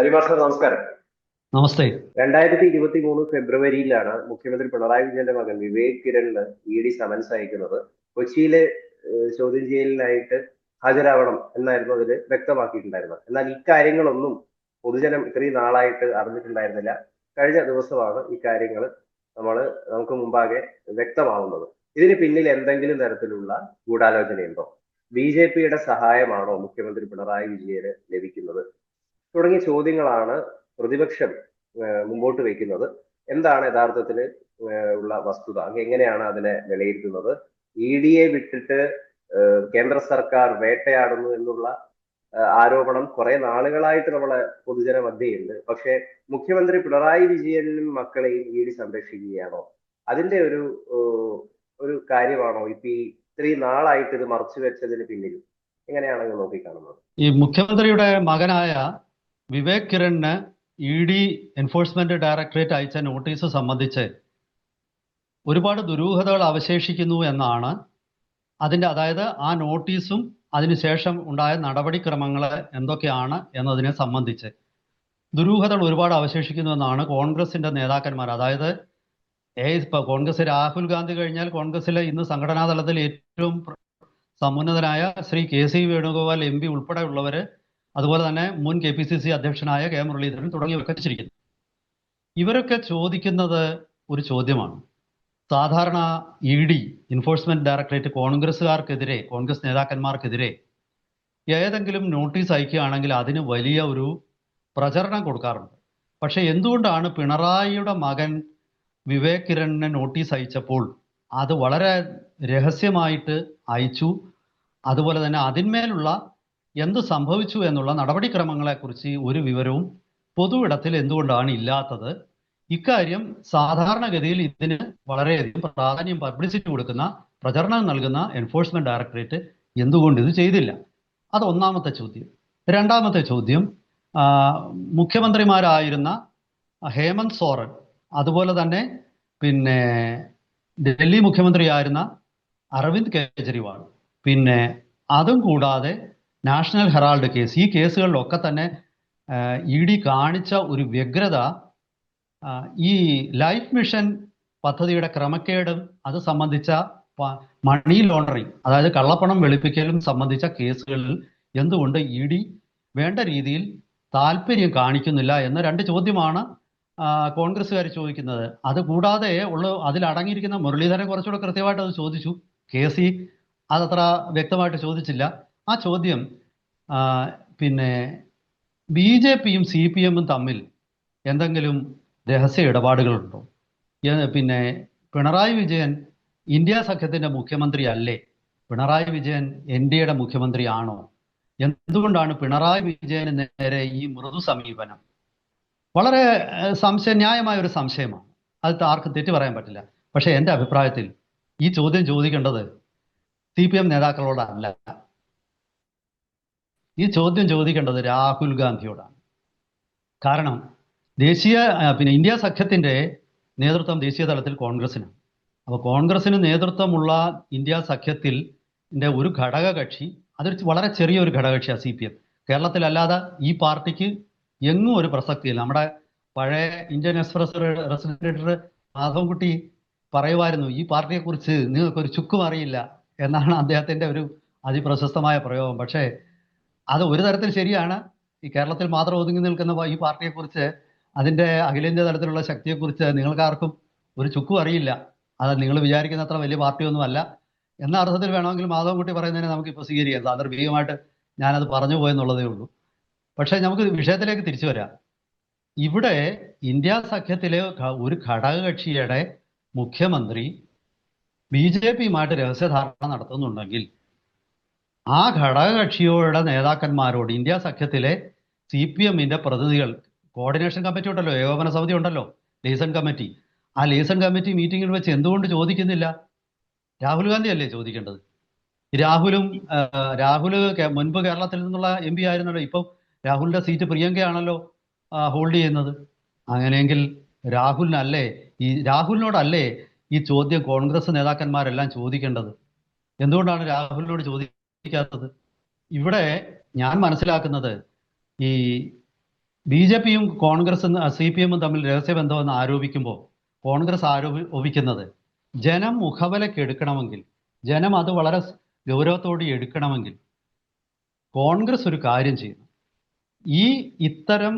ഹരിമാസ്റ്റർ നമസ്കാരം. നമസ്തേ. രണ്ടായിരത്തി ഇരുപത്തി മൂന്ന് ഫെബ്രുവരിയിലാണ് മുഖ്യമന്ത്രി പിണറായി വിജയന്റെ മകൻ വിവേക് കിരണിന് ഇ ഡി സമൻസ് അയക്കുന്നത്. കൊച്ചിയിലെ ചോദ്യം ചെയ്യലിനായിട്ട് ഹാജരാവണം എന്നായിരുന്നു അതിൽ വ്യക്തമാക്കിയിട്ടുണ്ടായിരുന്നത്. എന്നാൽ ഇക്കാര്യങ്ങളൊന്നും പൊതുജനം ഇത്രയും നാളായിട്ട് അറിഞ്ഞിട്ടുണ്ടായിരുന്നില്ല. കഴിഞ്ഞ ദിവസമാണ് ഇക്കാര്യങ്ങൾ നമ്മൾ നമുക്ക് മുമ്പാകെ വ്യക്തമാവുന്നത്. ഇതിന് പിന്നിൽ എന്തെങ്കിലും തരത്തിലുള്ള ഗൂഢാലോചനയുണ്ടോ? ബി ജെ പിയുടെ സഹായമാണോ മുഖ്യമന്ത്രി പിണറായി വിജയന് ലഭിക്കുന്നത്? തുടങ്ങിയ ചോദ്യങ്ങളാണ് പ്രതിപക്ഷം മുമ്പോട്ട് വയ്ക്കുന്നത് എന്താണ് യഥാർത്ഥത്തിൽ ഉള്ള വസ്തുത? എങ്ങനെയാണ് അതിനെ വിലയിരുത്തുന്നത്? ഇ ഡിയെ വിട്ടിട്ട് കേന്ദ്ര സർക്കാർ വേട്ടയാടുന്നു എന്നുള്ള ആരോപണം കുറെ നാളുകളായിട്ട് നമ്മളെ പൊതുജന മധ്യയുണ്ട് പക്ഷേ മുഖ്യമന്ത്രി പിണറായി വിജയനും മക്കളെയും ഇ ഡി സംരക്ഷിക്കുകയാണോ? അതിന്റെ ഒരു ഒരു കാര്യമാണോ? ഇപ്പൊ ഈ ഇത്രയും നാളായിട്ട് ഇത് മറച്ചു വെച്ചതിന് പിന്നിൽ എങ്ങനെയാണെന്ന് നോക്കിക്കാണുന്നത്? ഈ മുഖ്യമന്ത്രിയുടെ മകനായ വിവേക് കിരണിന് ഇ ഡി എൻഫോഴ്സ്മെന്റ് ഡയറക്ടറേറ്റ് അയച്ച നോട്ടീസ് സംബന്ധിച്ച് ഒരുപാട് ദുരൂഹതകൾ അവശേഷിക്കുന്നു എന്നാണ് അതിന്റെ അതായത് ആ നോട്ടീസും അതിനുശേഷം ഉണ്ടായ നടപടിക്രമങ്ങൾ എന്തൊക്കെയാണ് എന്നതിനെ സംബന്ധിച്ച്. ദുരൂഹതകൾ ഒരുപാട് അവശേഷിക്കുന്നു എന്നാണ് കോൺഗ്രസിന്റെ നേതാക്കന്മാർ. അതായത് ഇപ്പൊ കോൺഗ്രസ് രാഹുൽ ഗാന്ധി കഴിഞ്ഞാൽ കോൺഗ്രസിലെ ഇന്ന് സംഘടനാ തലത്തിൽ ഏറ്റവും സമുന്നതനായ Shri K C Venugopal M P ഉൾപ്പെടെയുള്ളവര് അതുപോലെ തന്നെ മുൻ കെ പി സി സി അധ്യക്ഷനായ കെ മുരളീധരൻ തുടങ്ങിയവരൊക്കെ ചിരിക്കുന്നു ഇവരൊക്കെ ചോദിക്കുന്നത് ഒരു ചോദ്യമാണ്. സാധാരണ ഇ ഡി എൻഫോഴ്സ്മെന്റ് ഡയറക്ടറേറ്റ് കോൺഗ്രസ്സുകാർക്കെതിരെ കോൺഗ്രസ് നേതാക്കന്മാർക്കെതിരെ ഏതെങ്കിലും നോട്ടീസ് അയക്കുകയാണെങ്കിൽ അതിന് വലിയ ഒരു പ്രചരണം കൊടുക്കാറുണ്ട്. പക്ഷേ എന്തുകൊണ്ടാണ് പിണറായിയുടെ മകൻ വിവേക് കിരണിനെ നോട്ടീസ് അയച്ചപ്പോൾ അത് വളരെ രഹസ്യമായിട്ട് അയച്ചു? അതുപോലെ തന്നെ അതിന്മേലുള്ള എന്ത് സംഭവിച്ചു എന്നുള്ള നടപടിക്രമങ്ങളെ കുറിച്ച് ഒരു വിവരവും പൊതു ഇടത്തിൽ എന്തുകൊണ്ടാണ് ഇല്ലാത്തത്? ഇക്കാര്യം സാധാരണഗതിയിൽ ഇതിന് വളരെയധികം പ്രാധാന്യം പബ്ലിസിറ്റി കൊടുക്കുന്ന പ്രചരണം നൽകുന്ന എൻഫോഴ്സ്മെന്റ് ഡയറക്ടറേറ്റ് എന്തുകൊണ്ട് ഇത് ചെയ്തില്ല? അത് ഒന്നാമത്തെ ചോദ്യം. രണ്ടാമത്തെ ചോദ്യം മുഖ്യമന്ത്രിമാരായിരുന്ന ഹേമന്ത് സോറൻ അതുപോലെ തന്നെ പിന്നെ ഡൽഹി മുഖ്യമന്ത്രിയായിരുന്ന അരവിന്ദ് കെജ്രിവാൾ പിന്നെ അതും കൂടാതെ നാഷണൽ ഹെറാൾഡ് കേസ്. ഈ കേസുകളിലൊക്കെ തന്നെ ഇ ഡി കാണിച്ച ഒരു വ്യഗ്രത ഈ ലൈഫ് മിഷൻ പദ്ധതിയുടെ ക്രമക്കേടും അത് സംബന്ധിച്ച മണി ലോണ്ടറിങ് അതായത് കള്ളപ്പണം വെളുപ്പിക്കലും സംബന്ധിച്ച കേസുകളിൽ എന്തുകൊണ്ട് ഇ ഡി വേണ്ട രീതിയിൽ താല്പര്യം കാണിക്കുന്നില്ല എന്ന രണ്ട് ചോദ്യമാണ് കോൺഗ്രസ്സുകാർ ചോദിക്കുന്നത്. അത് കൂടാതെ ഉള്ള അതിലടങ്ങിയിരിക്കുന്ന മുരളീധരൻ കുറച്ചുകൂടെ കൃത്യമായിട്ട് അത് ചോദിച്ചു. കെ സി അതത്ര വ്യക്തമായിട്ട് ചോദിച്ചില്ല. ആ ചോദ്യം പിന്നെ ബി ജെ പിയും സി പി എമ്മും തമ്മിൽ എന്തെങ്കിലും രഹസ്യ ഇടപാടുകളുണ്ടോ? പിന്നെ പിണറായി വിജയൻ ഇന്ത്യ സഖ്യത്തിന്റെ മുഖ്യമന്ത്രി അല്ലേ? പിണറായി വിജയൻ എൻ ഡി എയുടെ മുഖ്യമന്ത്രി ആണോ? എന്തുകൊണ്ടാണ് പിണറായി വിജയന് നേരെ ഈ മൃദു സമീപനം? വളരെ സംശയന്യായമായ സംശയ ന്യായമായ ഒരു സംശയമാണ്. അത് ആർക്കും തെറ്റി പറയാൻ പറ്റില്ല. പക്ഷേ എന്റെ അഭിപ്രായത്തിൽ ഈ ചോദ്യം ചോദിക്കേണ്ടത് സി പി എം നേതാക്കളോടല്ല. ഈ ചോദ്യം ചോദിക്കേണ്ടത് രാഹുൽ ഗാന്ധിയോടാണ്. കാരണം ദേശീയ പിന്നെ ഇന്ത്യ സഖ്യത്തിന്റെ നേതൃത്വം ദേശീയ തലത്തിൽ കോൺഗ്രസിനാണ് അപ്പോൾ കോൺഗ്രസ്സിന് നേതൃത്വമുള്ള ഇന്ത്യ സഖ്യത്തിൽ ഒരു ഘടക കക്ഷി അതൊരു വളരെ ചെറിയൊരു ഘടകകക്ഷിയാണ് സി പി എം. കേരളത്തിലല്ലാതെ ഈ പാർട്ടിക്ക് എങ്ങും ഒരു പ്രസക്തിയില്ല. നമ്മുടെ പഴയ ഇന്ത്യൻ എക്സ്പ്രസ് റെസിഡന്റർ മാധവൻകുട്ടി പറയുമായിരുന്നു ഈ പാർട്ടിയെക്കുറിച്ച് നിങ്ങൾക്കൊരു ചുക്കും അറിയില്ല എന്നാണ് അദ്ദേഹത്തിന്റെ ഒരു അതിപ്രശസ്തമായ പ്രയോഗം. പക്ഷേ അത് ഒരു തരത്തിൽ ശരിയാണ്. ഈ കേരളത്തിൽ മാത്രം ഒതുങ്ങി നിൽക്കുന്ന ഈ പാർട്ടിയെക്കുറിച്ച് അതിന്റെ അഖിലേന്ത്യാ തലത്തിലുള്ള ശക്തിയെക്കുറിച്ച് നിങ്ങൾക്കാർക്കും ഒരു ചുക്കും അറിയില്ല. അത് നിങ്ങൾ വിചാരിക്കുന്ന അത്ര വലിയ പാർട്ടിയൊന്നുമല്ല. എന്ന അർത്ഥത്തിൽ വേണമെങ്കിൽ മാധവൻകുട്ടി പറയുന്നതിനെ നമുക്ക് ഇപ്പോൾ സ്വീകരിക്കാം. സാന്ദർഭികമായിട്ട് ഞാനത് പറഞ്ഞു പോയെന്നുള്ളതേ ഉള്ളൂ. പക്ഷേ നമുക്ക് വിഷയത്തിലേക്ക് തിരിച്ചു വരാം. ഇവിടെ ഇന്ത്യ സഖ്യത്തിലെ ഒരു ഘടകകക്ഷിയുടെ മുഖ്യമന്ത്രി ബി ജെ പിയുമായിട്ട് രഹസ്യധാരണ നടത്തുന്നുണ്ടെങ്കിൽ ആ ഘടകകക്ഷിയുടെ നേതാക്കന്മാരോട് ഇന്ത്യ സഖ്യത്തിലെ സി പി എമ്മിന്റെ പ്രതിനിധികൾ കോർഡിനേഷൻ കമ്മിറ്റി ഉണ്ടല്ലോ ഏകോപന സമിതി ഉണ്ടല്ലോ ലീസൺ കമ്മിറ്റി ആ ലീസൺ കമ്മിറ്റി മീറ്റിംഗിൽ വെച്ച് എന്തുകൊണ്ട് ചോദിക്കുന്നില്ല? രാഹുൽ ഗാന്ധി അല്ലേ ചോദിക്കേണ്ടത്? രാഹുലും രാഹുൽ മുൻപ് കേരളത്തിൽ നിന്നുള്ള എം പി ആയിരുന്നല്ലോ ഇപ്പം രാഹുലിന്റെ സീറ്റ് പ്രിയങ്കയാണല്ലോ ഹോൾഡ് ചെയ്യുന്നത്. അങ്ങനെയെങ്കിൽ രാഹുലിനല്ലേ ഈ രാഹുലിനോടല്ലേ ഈ ചോദ്യം കോൺഗ്രസ് നേതാക്കന്മാരെല്ലാം ചോദിക്കേണ്ടത്? എന്തുകൊണ്ടാണ് രാഹുലിനോട് ചോദിക്കാത്തത് ഇവിടെ ഞാൻ മനസ്സിലാക്കുന്നത് ഈ ബി ജെ പിയും കോൺഗ്രസും സി പി എമ്മും തമ്മിൽ രഹസ്യബന്ധമെന്ന് ആരോപിക്കുമ്പോൾ കോൺഗ്രസ് ആരോപിക്കുന്നത് ജനം മുഖവിലയ്ക്ക് എടുക്കണമെങ്കിൽ ജനം അത് വളരെ ഗൗരവത്തോടെ എടുക്കണമെങ്കിൽ കോൺഗ്രസ് ഒരു കാര്യം ചെയ്യുന്നു ഈ ഇത്തരം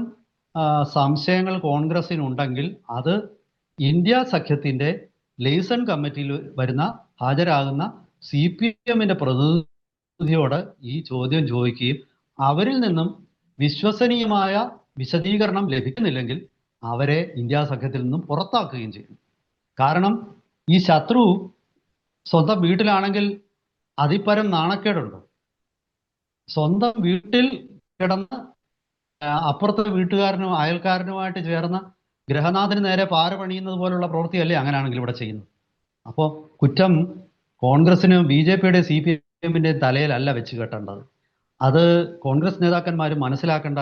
സംശയങ്ങൾ കോൺഗ്രസിനുണ്ടെങ്കിൽ അത് ഇന്ത്യ സഖ്യത്തിന്റെ ലേസൺ കമ്മിറ്റിയിൽ വരുന്ന ഹാജരാകുന്ന സി പി എമ്മിന്റെ പ്രതിനിധിയോട് ഈ ചോദ്യം ചോദിക്കുകയും അവരിൽ നിന്നും വിശ്വസനീയമായ വിശദീകരണം ലഭിക്കുന്നില്ലെങ്കിൽ അവരെ ഇന്ത്യ സഖ്യത്തിൽ നിന്നും പുറത്താക്കുകയും ചെയ്യും. കാരണം ഈ ശത്രു സ്വന്തം വീട്ടിലാണെങ്കിൽ അതിപ്പരം നാണക്കേടുണ്ടോ? സ്വന്തം വീട്ടിൽ കിടന്ന് അപ്പുറത്തെ വീട്ടുകാരനും അയൽക്കാരനുമായിട്ട് ചേർന്ന ഗ്രഹനാഥന് നേരെ പാര പണിയുന്നത് പോലുള്ള പ്രവൃത്തിയല്ലേ അങ്ങനെയാണെങ്കിൽ ഇവിടെ ചെയ്യുന്നത്? അപ്പോൾ കുറ്റം കോൺഗ്രസിനും ബി ജെ പിയുടെ സി പി എമ്മിന്റെ തലയിലല്ല വെച്ച് കെട്ടേണ്ടത്. അത് കോൺഗ്രസ് നേതാക്കന്മാർ മനസ്സിലാക്കേണ്ട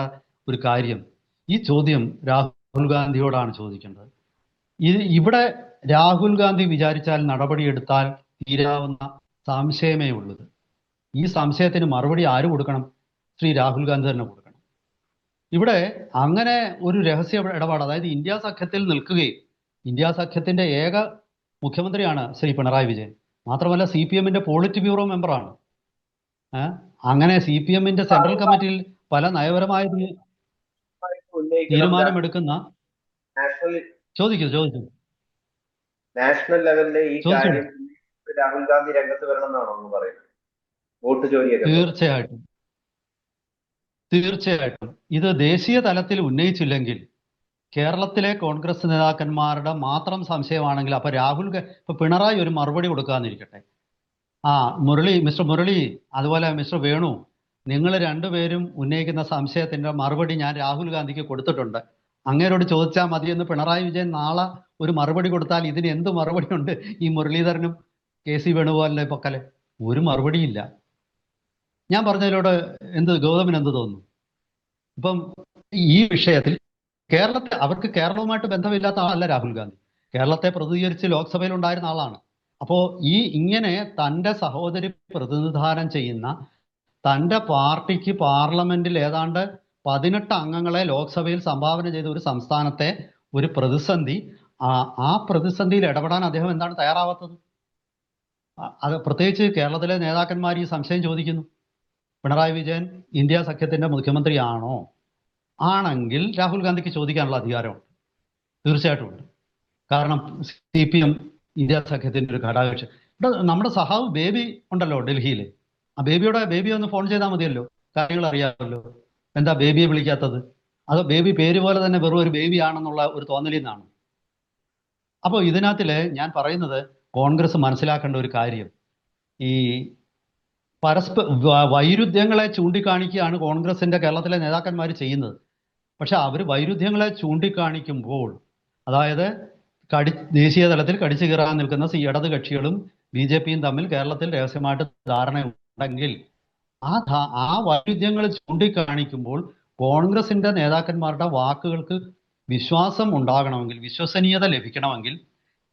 ഒരു കാര്യം ഈ ചോദ്യം രാഹുൽ ഗാന്ധിയോടാണ് ചോദിക്കേണ്ടത്. ഇത് ഇവിടെ രാഹുൽ ഗാന്ധി വിചാരിച്ചാൽ നടപടിയെടുത്താൽ തീരാവുന്ന സംശയമേ ഉള്ളത് ഈ സംശയത്തിന് മറുപടി ആര് കൊടുക്കണം? ശ്രീ രാഹുൽ ഗാന്ധി തന്നെ കൊടുക്കണം. ഇവിടെ അങ്ങനെ ഒരു രഹസ്യ ഇടപാട് അതായത് ഇന്ത്യ സഖ്യത്തിൽ നിൽക്കുകയും ഇന്ത്യ സഖ്യത്തിന്റെ ഏക മുഖ്യമന്ത്രിയാണ് ശ്രീ പിണറായി വിജയൻ. മാത്രമല്ല സി പി എമ്മിന്റെ പോളിറ്റ് ബ്യൂറോ മെമ്പറാണ്. അങ്ങനെ സി പി എമ്മിന്റെ സെൻട്രൽ കമ്മിറ്റിയിൽ പല നയപരമായ തീരുമാനമെടുക്കുന്ന ചോദിക്കൂ ചോദിക്കൂ. നാഷണൽ ലെവലിലെ ഈ. കാര്യം രാഹുൽ ഗാന്ധി രംഗത്ത് വരണം എന്നാണോ ഒന്ന് പറയുന്നത്? വോട്ട് ചോരിയൊക്കെ തീർച്ചയായിട്ടും. തീർച്ചയായിട്ടും. ഇത് ദേശീയ തലത്തിൽ ഉന്നയിച്ചില്ലെങ്കിൽ കേരളത്തിലെ കോൺഗ്രസ് നേതാക്കന്മാരുടെ മാത്രം സംശയമാണെങ്കിൽ അപ്പൊ രാഹുൽ ഇപ്പൊ പിണറായി ഒരു മറുപടി കൊടുക്കാന്നിരിക്കട്ടെ ആ മുരളി മിസ്റ്റർ മുരളി അതുപോലെ മിസ്റ്റർ വേണു നിങ്ങൾ രണ്ടുപേരും ഉന്നയിക്കുന്ന സംശയത്തിന്റെ മറുപടി ഞാൻ രാഹുൽ ഗാന്ധിക്ക് കൊടുത്തിട്ടുണ്ട്. അങ്ങേരോട് ചോദിച്ചാൽ മതി എന്ന് പിണറായി വിജയൻ നാളെ ഒരു മറുപടി കൊടുത്താൽ ഇതിന് എന്ത് മറുപടി ഉണ്ട് ഈ മുരളീധരനും കെ സി വേണുഗോപാലിന്റെ പൊക്കലെ? ഒരു മറുപടിയില്ല. ഞാൻ പറഞ്ഞതിലൂടെ എന്ത് ഗൗതമിന് എന്ത് തോന്നുന്നു? ഇപ്പം ഈ വിഷയത്തിൽ കേരളത്തെ അവർക്ക് കേരളവുമായിട്ട് ബന്ധമില്ലാത്ത ആളല്ല രാഹുൽ ഗാന്ധി. കേരളത്തെ പ്രതിനിധീകരിച്ച് ലോക്സഭയിൽ ഉണ്ടായിരുന്ന ആളാണ്. അപ്പോ ഈ ഇങ്ങനെ തന്റെ സഹോദരി പ്രതിനിധാനം ചെയ്യുന്ന തന്റെ പാർട്ടിക്ക് പാർലമെന്റിൽ ഏതാണ്ട് പതിനെട്ട് അംഗങ്ങളെ ലോക്സഭയിൽ സംഭാവന ചെയ്ത ഒരു സംസ്ഥാനത്തെ ഒരു പ്രതിസന്ധി ആ പ്രതിസന്ധിയിൽ ഇടപെടാൻ അദ്ദേഹം എന്താണ് തയ്യാറാവാത്തത്? അത് പ്രത്യേകിച്ച് കേരളത്തിലെ നേതാക്കന്മാർ ഈ സംശയം ചോദിക്കുന്നു. പിണറായി വിജയൻ ഇന്ത്യ സഖ്യത്തിന്റെ മുഖ്യമന്ത്രിയാണോ? ആണെങ്കിൽ രാഹുൽ ഗാന്ധിക്ക് ചോദിക്കാനുള്ള അധികാരമുണ്ട്. തീർച്ചയായിട്ടും ഉണ്ട്. കാരണം സി പി എം ഇന്ത്യ സഖ്യത്തിന്റെ ഒരു ഘടകകക്ഷി. നമ്മുടെ സഹാവ് ബേബി ഉണ്ടല്ലോ ഡൽഹിയിൽ ആ ബേബിയുടെ ബേബി ഒന്ന് ഫോൺ ചെയ്താൽ മതിയല്ലോ. കാര്യങ്ങൾ അറിയാമല്ലോ. എന്താ ബേബിയെ വിളിക്കാത്തത്? അതോ ബേബി പേര് പോലെ തന്നെ വെറും ഒരു ബേബി ആണെന്നുള്ള ഒരു തോന്നലിൽ നിന്നാണ്. അപ്പോൾ ഇതിനകത്തിൽ ഞാൻ പറയുന്നത് കോൺഗ്രസ് മനസ്സിലാക്കേണ്ട ഒരു കാര്യം. ഈ പരസ്പര വ- വൈരുദ്ധ്യങ്ങളെ ചൂണ്ടിക്കാണിക്കുകയാണ് കോൺഗ്രസിന്റെ കേരളത്തിലെ നേതാക്കന്മാർ ചെയ്യുന്നത്. പക്ഷെ അവർ വൈരുദ്ധ്യങ്ങളെ ചൂണ്ടിക്കാണിക്കുമ്പോൾ അതായത് കടി ദേശീയ തലത്തിൽ കടിച്ചു കയറാൻ നിൽക്കുന്ന ഇടത് കക്ഷികളും ബി ജെ പിയും തമ്മിൽ കേരളത്തിൽ രഹസ്യമായിട്ട് ധാരണയുണ്ടെങ്കിൽ ആ ധാ- ആ വൈരുദ്ധ്യങ്ങൾ ചൂണ്ടിക്കാണിക്കുമ്പോൾ കോൺഗ്രസിന്റെ നേതാക്കന്മാരുടെ വാക്കുകൾക്ക് വിശ്വാസം ഉണ്ടാകണമെങ്കിൽ വിശ്വസനീയത ലഭിക്കണമെങ്കിൽ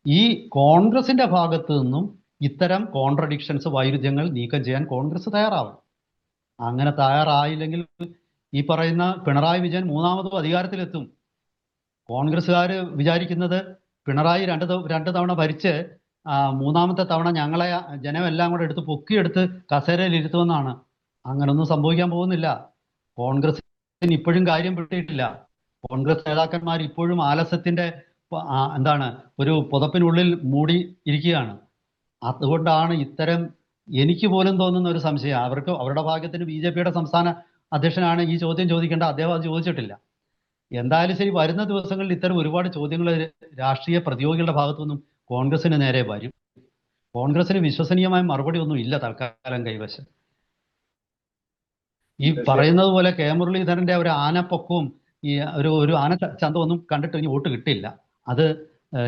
ഈ കോൺഗ്രസിന്റെ ഭാഗത്തു നിന്നും ഇത്തരം കോൺട്രഡിക്ഷൻസ് വൈരുദ്ധ്യങ്ങൾ നീക്കം ചെയ്യാൻ കോൺഗ്രസ് തയ്യാറാവണം. അങ്ങനെ തയ്യാറായില്ലെങ്കിൽ ഈ പറയുന്ന പിണറായി വിജയൻ മൂന്നാമതും അധികാരത്തിലെത്തും. കോൺഗ്രസ്സുകാർ വിചാരിക്കുന്നത് പിണറായി രണ്ട് രണ്ട് തവണ ഭരിച്ച് മൂന്നാമത്തെ തവണ ഞങ്ങളെ ജനമെല്ലാം കൂടെ എടുത്ത് പൊക്കിയെടുത്ത് കസേരയിൽ ഇരുത്തുമെന്നാണ്. അങ്ങനൊന്നും സംഭവിക്കാൻ പോകുന്നില്ല. കോൺഗ്രസിന് ഇപ്പോഴും കാര്യം പിടിയിട്ടില്ല. കോൺഗ്രസ് നേതാക്കന്മാർ ഇപ്പോഴും ആലസ്യത്തിന്റെ എന്താണ് ഒരു പുതപ്പിനുള്ളിൽ മൂടി ഇരിക്കുകയാണ്. അതുകൊണ്ടാണ് ഇത്തരം എനിക്ക് പോലും തോന്നുന്ന ഒരു സംശയം. അവർക്ക് അവരുടെ ഭാഗ്യത്തിന് ബി ജെ പിയുടെ സംസ്ഥാന അധ്യക്ഷനാണ് ഈ ചോദ്യം ചോദിക്കേണ്ട. അദ്ദേഹം അത് ചോദിച്ചിട്ടില്ല. എന്തായാലും ശരി വരുന്ന ദിവസങ്ങളിൽ ഇത്തരം ഒരുപാട് ചോദ്യങ്ങൾ രാഷ്ട്രീയ പ്രതിയോഗികളുടെ ഭാഗത്തുനിന്നും കോൺഗ്രസിന് നേരെ വരും. കോൺഗ്രസിന് വിശ്വസനീയമായ മറുപടി ഒന്നും ഇല്ല തൽക്കാലം കൈവശം. ഈ പറയുന്നത് പോലെ കെ. മുരളീധരന്റെ ഒരു ആനപ്പൊക്കവും ഈ ഒരു ഒരു ആന ചന്തമൊന്നും കണ്ടിട്ട് ഇനി വോട്ട് കിട്ടില്ല. അത്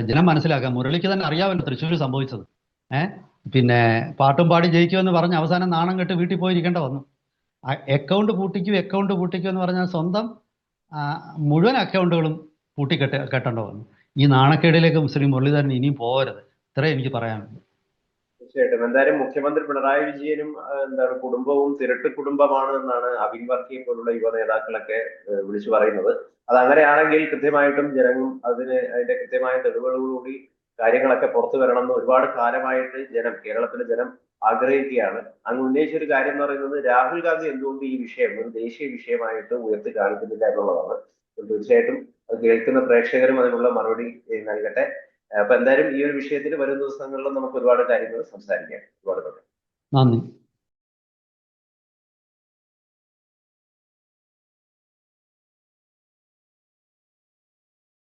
ജനം മനസ്സിലാക്കാം. മുരളിക്ക് തന്നെ അറിയാമല്ലോ തൃശ്ശൂർ സംഭവിച്ചത്. ഏഹ് പിന്നെ പാട്ടും പാടി ജയിക്കുമെന്ന് പറഞ്ഞ് അവസാനം നാണം കെട്ട് വീട്ടിൽ പോയിരിക്കേണ്ട വന്നു. അക്കൗണ്ട് പൂട്ടിക്കും അക്കൗണ്ട് പൂട്ടിക്കും എന്ന് പറഞ്ഞാൽ സ്വന്തം മുഴുവൻ അക്കൗണ്ടുകളും പൂട്ടിക്കെട്ട കെട്ടേണ്ട വന്നു. ഈ നാണക്കേടിലേക്ക് ശ്രീ മുരളീധരൻ ഇനിയും പോകരുത്. ഇത്രേ എനിക്ക് പറയാനുണ്ട് തീർച്ചയായിട്ടും. എന്തായാലും മുഖ്യമന്ത്രി പിണറായി വിജയനും എന്താണ് കുടുംബവും തിരട്ട് കുടുംബമാണ് എന്നാണ് അബിൻ വർക്കിയെ പോലുള്ള യുവ നേതാക്കളൊക്കെ വിളിച്ചു പറയുന്നത്. അത് അങ്ങനെയാണെങ്കിൽ കൃത്യമായിട്ടും ജനം അതിന് അതിന്റെ കൃത്യമായ തെളിവുകളോടുകൂടി കാര്യങ്ങളൊക്കെ പുറത്തു എന്ന് ഒരുപാട് കാലമായിട്ട് ജനം കേരളത്തിലെ ജനം ആഗ്രഹിക്കുകയാണ്. അങ്ങ് ഉന്നയിച്ച ഒരു കാര്യം എന്ന് പറയുന്നത് രാഹുൽ ഗാന്ധി എന്തുകൊണ്ട് ഈ വിഷയം ഒരു ദേശീയ വിഷയമായിട്ട് ഉയർത്തി കാണിക്കുന്നില്ല എന്നുള്ളതാണ്. തീർച്ചയായിട്ടും കേൾക്കുന്ന പ്രേക്ഷകരും അതിനുള്ള മറുപടി നൽകട്ടെ. അപ്പൊ എന്തായാലും ഈ ഒരു വിഷയത്തിൽ വരും ദിവസങ്ങളിലും നമുക്ക് ഒരുപാട് കാര്യങ്ങൾ സംസാരിക്കാം. ഒരുപാട്. നന്ദി.